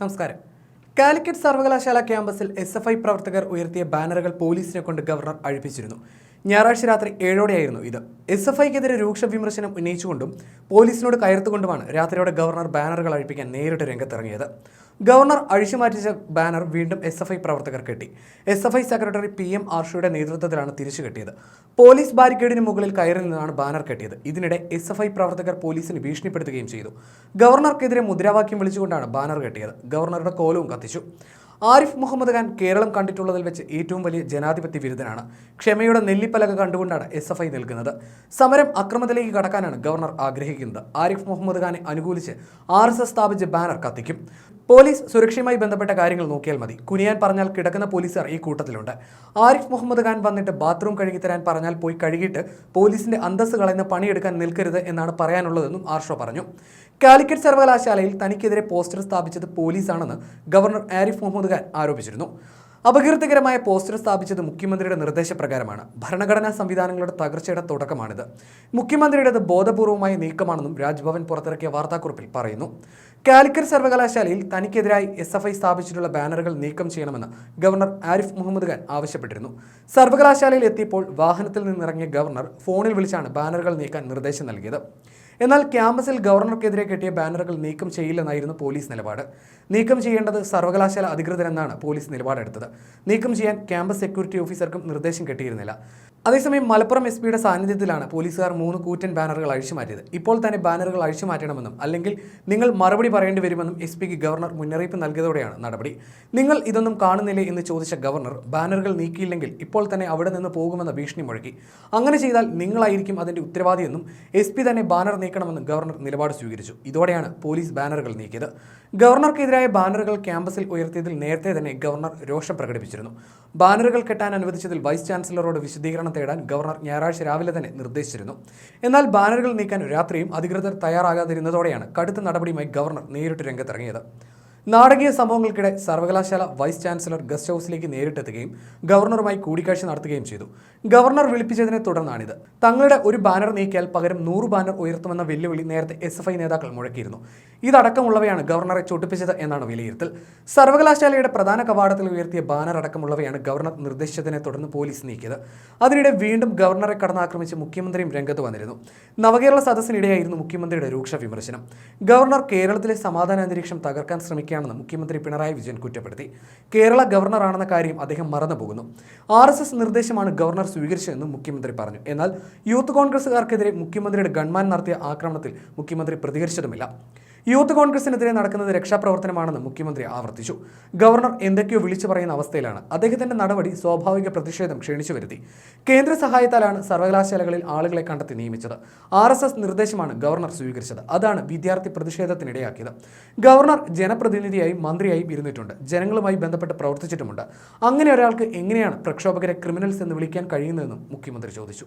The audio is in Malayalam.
നമസ്കാരം. കാലിക്കറ്റ് സർവകലാശാല ക്യാമ്പസിൽ എസ് എഫ് ഐ പ്രവർത്തകർ ഉയർത്തിയ ബാനറുകൾ പോലീസിനെ കൊണ്ട് ഗവർണർ അഴിപ്പിച്ചിരുന്നു. ഞായറാഴ്ച രാത്രി ഏഴോടെയായിരുന്നു ഇത്. എസ് എഫ് ഐക്കെതിരെ രൂക്ഷ വിമർശനം ഉന്നയിച്ചുകൊണ്ടും പോലീസിനോട് കയർത്തുകൊണ്ടുമാണ് രാത്രിയോടെ ഗവർണർ ബാനറുകൾ അഴിപ്പിക്കാൻ നേരിട്ട് രംഗത്തിറങ്ങിയത്. ഗവർണർ അഴിച്ചുമാറ്റിച്ച ബാനർ വീണ്ടും എസ് എഫ് ഐ പ്രവർത്തകർ കെട്ടി. S F I secretary P M ആർഷയുടെ നേതൃത്വത്തിലാണ് തിരിച്ചു കെട്ടിയത്. പോലീസ് ബാരിക്കേഡിന് മുകളിൽ കയറി നിന്നാണ് ബാനർ കെട്ടിയത്. ഇതിനിടെ എസ് എഫ് ഐ പ്രവർത്തകർ പോലീസിനെ ഭീഷണിപ്പെടുത്തുകയും ചെയ്തു. ഗവർണർക്കെതിരെ മുദ്രാവാക്യം വിളിച്ചുകൊണ്ടാണ് ബാനർ കെട്ടിയത്. ഗവർണറുടെ കോലവും കത്തിച്ചു. ആരിഫ് മുഹമ്മദ് ഖാൻ കേരളം കണ്ടിട്ടുള്ളതിൽ വെച്ച് ഏറ്റവും വലിയ ജനാധിപത്യ വിരുദ്ധനാണ്. ക്ഷമയുടെ നെല്ലിപ്പലക കണ്ടുകൊണ്ടാണ് എസ് എഫ് ഐ നിൽക്കുന്നത്. സമരം അക്രമത്തിലേക്ക് കടക്കാനാണ് ഗവർണർ ആഗ്രഹിക്കുന്നത്. ആരിഫ് മുഹമ്മദ് ഖാനെ അനുകൂലിച്ച് ആർ എസ് എസ് സ്ഥാപിച്ച് ബാനർ കത്തിക്കും. പോലീസ് സുരക്ഷയുമായി ബന്ധപ്പെട്ട കാര്യങ്ങൾ നോക്കിയാൽ മതി. കുനിയാൻ പറഞ്ഞാൽ കിടക്കുന്ന പോലീസുകാർ ഈ കൂട്ടത്തിലുണ്ട്. ആരിഫ് മുഹമ്മദ് ഖാൻ വന്നിട്ട് ബാത്റൂം കഴുകി തരാൻ പറഞ്ഞാൽ പോയി കഴുകിയിട്ട് പോലീസിന്റെ അന്തസ്സ് കളയുന്ന പണിയെടുക്കാൻ നിൽക്കരുത് എന്നാണ് പറയാനുള്ളതെന്നും ആർഷോ പറഞ്ഞു. കാലിക്കറ്റ് സർവകലാശാലയിൽ തനിക്കെതിരെ പോസ്റ്റർ സ്ഥാപിച്ചത് പോലീസാണെന്ന് ഗവർണർ ആരിഫ് മുഹമ്മദ് ഖാൻ ആരോപിച്ചിരുന്നു. അപകീർത്തികരമായ പോസ്റ്റർ സ്ഥാപിച്ചത് മുഖ്യമന്ത്രിയുടെ നിർദ്ദേശപ്രകാരമാണ്. ഭരണഘടനാ സംവിധാനങ്ങളുടെ തകർച്ചയുടെ തുടക്കമാണിത്. മുഖ്യമന്ത്രിയുടേത് ബോധപൂർവമായ നീക്കമാണെന്നും രാജ്ഭവൻ പുറത്തിറക്കിയ വാർത്താക്കുറിപ്പിൽ പറയുന്നു. കാലിക്കറ്റ് സർവകലാശാലയിൽ തനിക്കെതിരായി എസ് എഫ് ഐ സ്ഥാപിച്ചിട്ടുള്ള ബാനറുകൾ നീക്കം ചെയ്യണമെന്ന് ഗവർണർ ആരിഫ് മുഹമ്മദ് ഖാൻ ആവശ്യപ്പെട്ടിരുന്നു. സർവകലാശാലയിൽ എത്തിയപ്പോൾ വാഹനത്തിൽ നിന്നിറങ്ങിയ ഗവർണർ ഫോണിൽ വിളിച്ചാണ് ബാനറുകൾ നീക്കാൻ നിർദ്ദേശം നൽകിയത്. എന്നാൽ ക്യാമ്പസിൽ ഗവർണർക്കെതിരെ കെട്ടിയ ബാനറുകൾ നീക്കം ചെയ്യില്ലെന്നായിരുന്നു പോലീസ് നിലപാട്. നീക്കം ചെയ്യേണ്ടത് സർവകലാശാല അധികൃതരെന്നാണ് പോലീസ് നിലപാടെടുത്തത്. നീക്കം ചെയ്യാൻ ക്യാമ്പസ് സെക്യൂരിറ്റി ഓഫീസർക്കും നിർദ്ദേശം കിട്ടിയിരുന്നില്ല. അതേസമയം മലപ്പുറം എസ് പിയുടെ സാന്നിധ്യത്തിലാണ് പോലീസുകാർ മൂന്ന് കൂറ്റൻ ബാനറുകൾ അഴിച്ചുമാറ്റിയത്. ഇപ്പോൾ തന്നെ ബാനറുകൾ അഴിച്ചുമാറ്റണമെന്നും അല്ലെങ്കിൽ നിങ്ങൾ മറുപടി പറയേണ്ടി വരുമെന്നും എസ് പിക്ക് ഗവർണർ മുന്നറിയിപ്പ് നൽകിയതോടെയാണ് നടപടി. നിങ്ങൾ ഇതൊന്നും കാണുന്നില്ലേ എന്ന് ചോദിച്ച ഗവർണർ ബാനറുകൾ നീക്കിയില്ലെങ്കിൽ ഇപ്പോൾ തന്നെ അവിടെ നിന്ന് പോകുമെന്ന ഭീഷണി മുഴക്കി. അങ്ങനെ ചെയ്താൽ നിങ്ങളായിരിക്കും അതിന്റെ ഉത്തരവാദിയെന്നും എസ് പി തന്നെ ബാനർ നീക്കണമെന്നും ഗവർണർ നിലപാട് സ്വീകരിച്ചു. ഇതോടെയാണ് പോലീസ് ബാനറുകൾ നീക്കിയത്. ഗവർണർക്കെതിരായ ബാനറുകൾ ക്യാമ്പസിൽ ഉയർത്തിയതിൽ നേരത്തെ തന്നെ ഗവർണർ രോഷം പ്രകടിപ്പിച്ചിരുന്നു. ബാനറുകൾ കെട്ടാൻ അനുവദിച്ചതിൽ വൈസ് ചാൻസലറോട് വിശദീകരണം തേടാൻ ഗവർണർ ഞായറാഴ്ച രാവിലെ തന്നെ നിർദ്ദേശിച്ചിരുന്നു. എന്നാൽ ബാനറുകൾ നീക്കാൻ രാത്രിയും അധികൃതർ തയ്യാറാകാതിരുന്നതോടെയാണ് കടുത്ത നടപടിയുമായി ഗവർണർ നേരിട്ട് രംഗത്തിറങ്ങിയത്. നാടകീയ സംഭവങ്ങൾക്കിടെ സർവകലാശാല വൈസ് ചാൻസലർ ഗസ്റ്റ് ഹൗസിലേക്ക് നേരിട്ടെത്തുകയും ഗവർണറുമായി കൂടിക്കാഴ്ച നടത്തുകയും ചെയ്തു. ഗവർണർ വിളിപ്പിച്ചതിനെ തുടർന്നാണിത്. തങ്ങളുടെ ഒരു ബാനർ നീക്കിയാൽ പകരം നൂറ് ബാനർ ഉയർത്തുമെന്ന വെല്ലുവിളി നേരത്തെ എസ് എഫ് ഐ നേതാക്കൾ മുഴക്കിയിരുന്നു. ഇതടക്കമുള്ളവയാണ് ഗവർണറെ ചൊട്ടിപ്പിച്ചത് എന്നാണ് വിലയിരുത്തൽ. സർവകലാശാലയുടെ പ്രധാന കവാടത്തിൽ ഉയർത്തിയ ബാനർ അടക്കമുള്ളവയാണ് ഗവർണർ നിർദ്ദേശിച്ചതിനെ തുടർന്ന് പോലീസ് നീക്കിയത്. അതിനിടെ വീണ്ടും ഗവർണറെ കടന്നാക്രമിച്ച് മുഖ്യമന്ത്രിയും രംഗത്ത് വന്നിരുന്നു. നവകേരള സദസ്സിനിടെയായിരുന്നു മുഖ്യമന്ത്രിയുടെ രൂക്ഷ വിമർശനം. ഗവർണർ കേരളത്തിലെ സമാധാന അന്തരീക്ഷം തകർക്കാൻ ശ്രമിക്കുകയാണെന്ന് മുഖ്യമന്ത്രി പിണറായി വിജയൻ കുറ്റപ്പെടുത്തി. കേരള ഗവർണറാണെന്ന കാര്യം അദ്ദേഹം മറന്നുപോകുന്നു. ആർ എസ് എസ് നിർദ്ദേശമാണ് ഗവർണർ സ്വീകരിച്ചതെന്നും മുഖ്യമന്ത്രി പറഞ്ഞു. എന്നാൽ യൂത്ത് കോൺഗ്രസുകാർക്കെതിരെ മുഖ്യമന്ത്രിയുടെ ഗൺമാൻ നടത്തിയ ആക്രമണത്തിൽ മുഖ്യമന്ത്രി പ്രതികരിച്ചതുമില്ല. യൂത്ത് കോൺഗ്രസിനെതിരെ നടക്കുന്നത് രക്ഷാപ്രവർത്തനമാണെന്ന് മുഖ്യമന്ത്രി ആവർത്തിച്ചു. ഗവർണർ എന്തൊക്കെയോ വിളിച്ചു പറയുന്ന അവസ്ഥയിലാണ്. അദ്ദേഹത്തിന്റെ നടപടി സ്വാഭാവിക പ്രതിഷേധം ക്ഷണിച്ചു വരുത്തി. കേന്ദ്ര സഹായത്താലാണ് സർവകലാശാലകളിൽ ആളുകളെ കണ്ടെത്തി നിയമിച്ചത്. ആർ നിർദ്ദേശമാണ് ഗവർണർ സ്വീകരിച്ചത്. അതാണ് വിദ്യാർത്ഥി പ്രതിഷേധത്തിനിടയാക്കിയത്. ഗവർണർ ജനപ്രതിനിധിയായും മന്ത്രിയായും ഇരുന്നിട്ടുണ്ട്. ജനങ്ങളുമായി ബന്ധപ്പെട്ട് പ്രവർത്തിച്ചിട്ടുമുണ്ട്. അങ്ങനെ ഒരാൾക്ക് എങ്ങനെയാണ് പ്രക്ഷോഭകരെ ക്രിമിനൽസ് എന്ന് വിളിക്കാൻ കഴിയുന്നതെന്നും മുഖ്യമന്ത്രി ചോദിച്ചു.